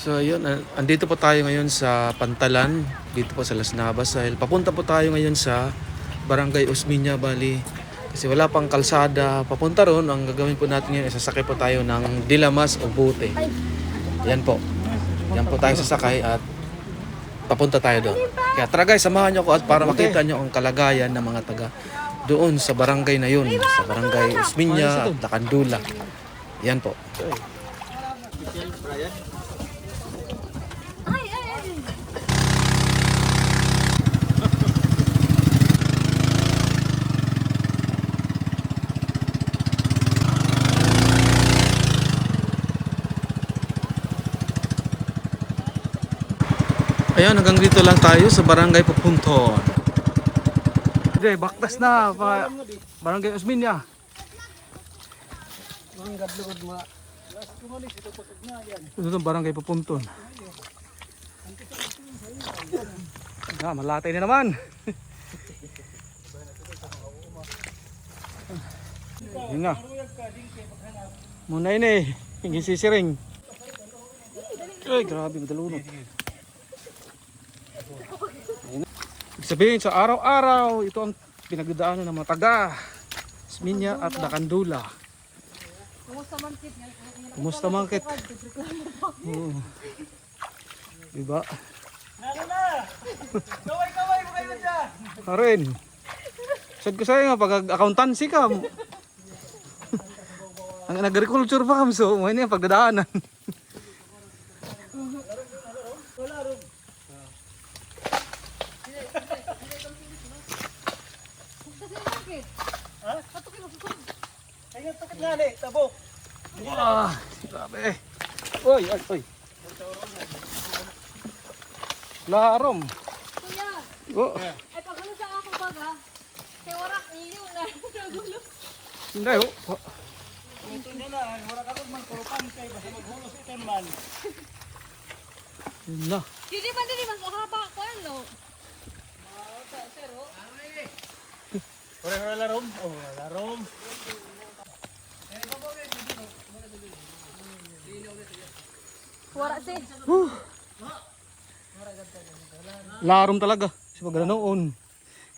So ayun, ah, andito po tayo ngayon sa Pantalan, dito po sa Las Navas. Dahil papunta po tayo ngayon sa Barangay Osmiña, Bali. Kasi wala pang kalsada papunta ron. Ang gagawin po natin ngayon, sasakay po tayo ng Dilamas o Bute. Yan po. Yan po tayo sasakay at papunta tayo doon. Kaya tara guys, samahan niyo ko at para makita niyo ang kalagayan ng mga taga doon sa barangay na yun. Sa barangay Osmiña at Takandula. Yan po. Ay, Ayan, hanggang dito lang tayo sa barangay Pupunton. Hindi, baktas na. Pa, barangay Osminya. Ito itong barangay Pupunton. Ah, malatay na naman. Yun na. Muna yun eh. Hindi sisiring. Ay, grabe, madalunod. Sabihin sa araw-araw, ito ang pinagdadaanan ng mga taga Sminya at Dakandula. Kumusta man kit? Kumusta man kit? Oo. Diba? Kaway-kaway mo kayo dyan! Karin. Sad ko sa'yo nga, pag accountancy ka, ang nag-agriculture pa kami, so ano yung pagdadaanan. Nga ni, tabok. Ah, grabe. Oy, ay, oy. Larom. Kuya, Oh, ay pagano sa ako baga? Kay warak niyo na nagulo. hindi oh. Oh, Ito na na, wala ka man kurupan kay basta maghulos ito man. Na. Hindi ba din mas haba ko ano? Ore, ore, larom. Oh, larom. Si. Larom talaga. Sa pag noon.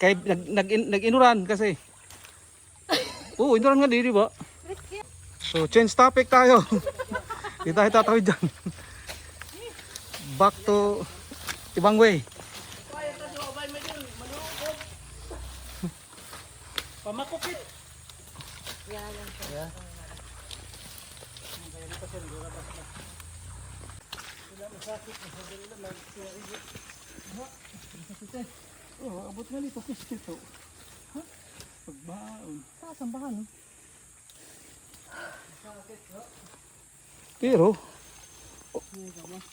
Kay nag, nag, nag-inuran kasi. Oo, inuran nga di, di ba? So, change topic tayo. Di tayo tatawid dyan. Back to ibang way. Pamakupit. Oh, abot nga nito kisti to. Ha? Pagbaon. Sa sambahan. Pero, oh,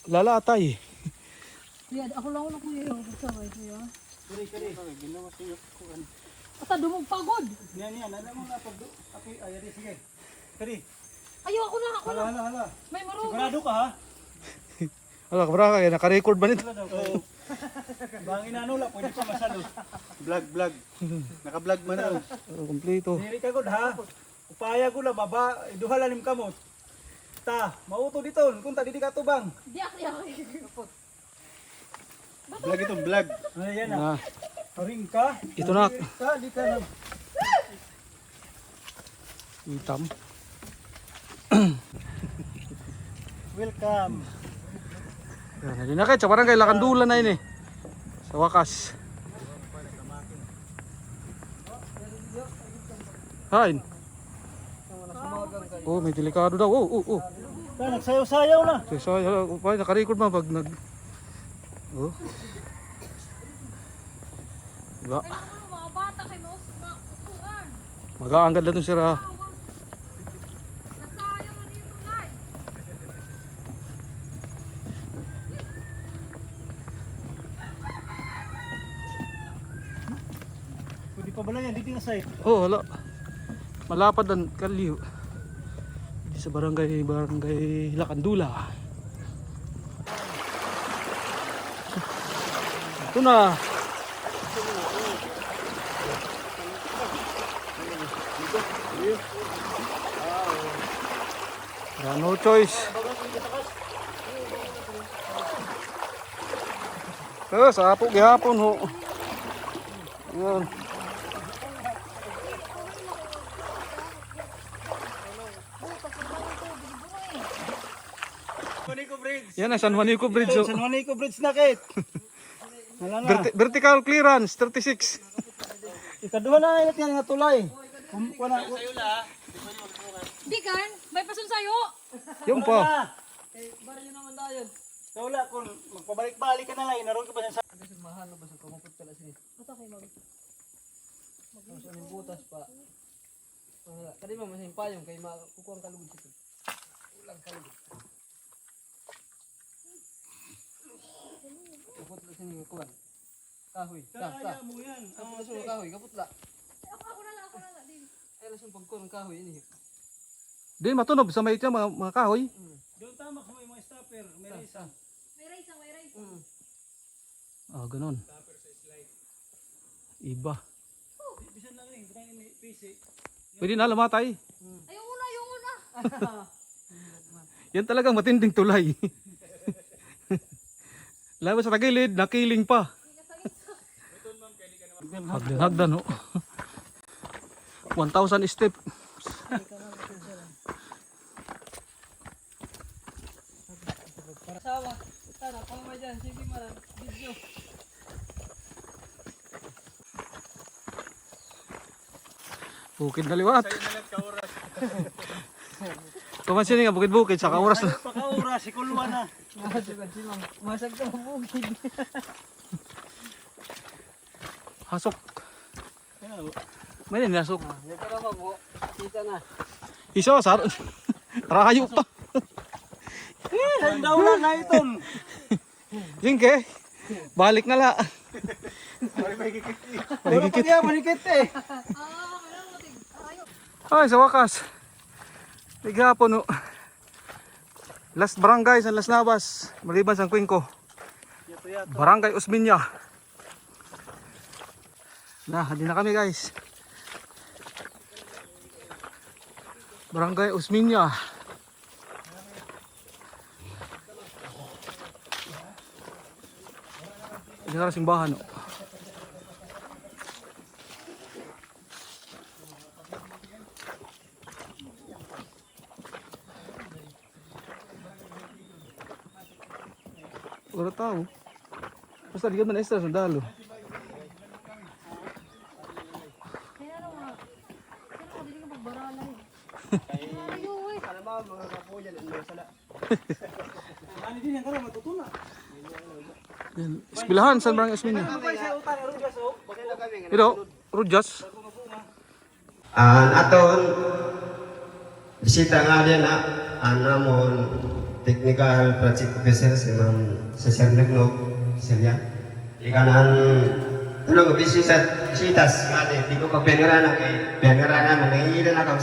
lalatay. Kuya, ako lang ako kuya yung sabay kuya. Kari, kari. Ginawa. Kuan. Ata dumog pagod. Yan, yan. Alam mo na pag... Okay, ay, ay, sige. Kari. Ayo ako na, ako Hala, na. hala, hala. May marunong. Sigurado ka ha? Wala ka kaya naka-record ba nito? Oo. Bangin na nula, pwede pa masalo. Vlog, vlog. Naka-vlog man na. Oh, kompleto. Diri ka gud ha. Upaya ko la baba, duha lalim kamot. Ta, mauto dito, kung ta didi ka tubang. Di ako ako. Vlog ito, vlog. Ayan na. Paring ka. ito na. Ta, di ka na. Itam. Welcome. Yan, hindi na kayo. Sa barangay Lakandula na yun eh. Sa wakas. Hain. Oh, may delikado daw. Oh, oh, oh. Ta, nagsayaw-sayaw na. So, uh, pa, naka-record man pag nag... Oh. Diba? Kay. Mag-aangad na itong sira. Nasayang na dito, guys. Bala yan, dito na site. Oh, wala. Malapad ang kaliw. Dito sa barangay, barangay Lakandula. Ito na. Wala no choice. Eh, sa apo gihapon ho. Yan. Juanico Bridge. Yan na, San Juanico Bridge. oh. San Juanico Bridge na. Wala na. Verti- vertical clearance, 36. Ikaduha na natin nga tulay. Kung wala Di kan, may pasun sa'yo. Yung pa. na. Sa wala kung magpabalik-balik ka na lang, inaroon ka ba sa Ito kay mag. butas pa. Kadi mo masin payong kay makukuha ang kalugod dito. Ulang kalugod. Sini kuan. Kahoy. Ta ta. Kaya mo yan. Kaput la sini kahoy, kaput la. Ako, ako na lang, ako na lang. Din. Ay lasun pagkuha ng kahoy ini. Di matunog sa may mga, mga kahoy. Doon tamak sa may mga stopper, may isa. May rice, may. Mm. Ah, ganun. Iba. Bisan lang rin, kung may PC. Pwede na lamatay. Ay, yung una, yung una. Yan talagang matinding tulay. Lalo sa tagilid, nakiling pa. Hagdan, hagdan ho. 1,000 step. Sawa. Tara, pa mo diyan. Sige maran. Video. Bukid na liwat. Kumansin nga bukid-bukid sa kauras na. Pakaura, si Kulwa na. Masag si Ma'am. Masag ka mabukid. Hasok. May nasok. Ya tara mo. Kita na. Iso, sar. Rayo pa. Ang daulan na iton. Jingke. Balik na la. Wala pa niya, manikit eh. Ah, meron mo, tig. Ayaw. Ay, sa wakas. Tighapon no. Last barangay sa Las Navas, maliban sa yato. Barangay Osminya. Na, hindi na kami guys. Barangay Osminya. Hindi na simbahan. No? Wala tao. Basta di ka man extra sundalo. Kaya ano nga. Kaya ako, hindi ka magbarala eh. Ayaw eh. Para ba mga kapuyan ang mga sala. Ano din yan, karoon, matutuna. Yan. Espilahan sa barangay Osminya. Ano ba siya utan, ano siya so? Bakit kami nga Ito, Rujas. An aton bisita nga din na an namon technical project officer si Ma'am Cesar Nagnog Celia. Ikanan ano ko bisita sitas din di ko pa penera na kay penera na nangihila na kam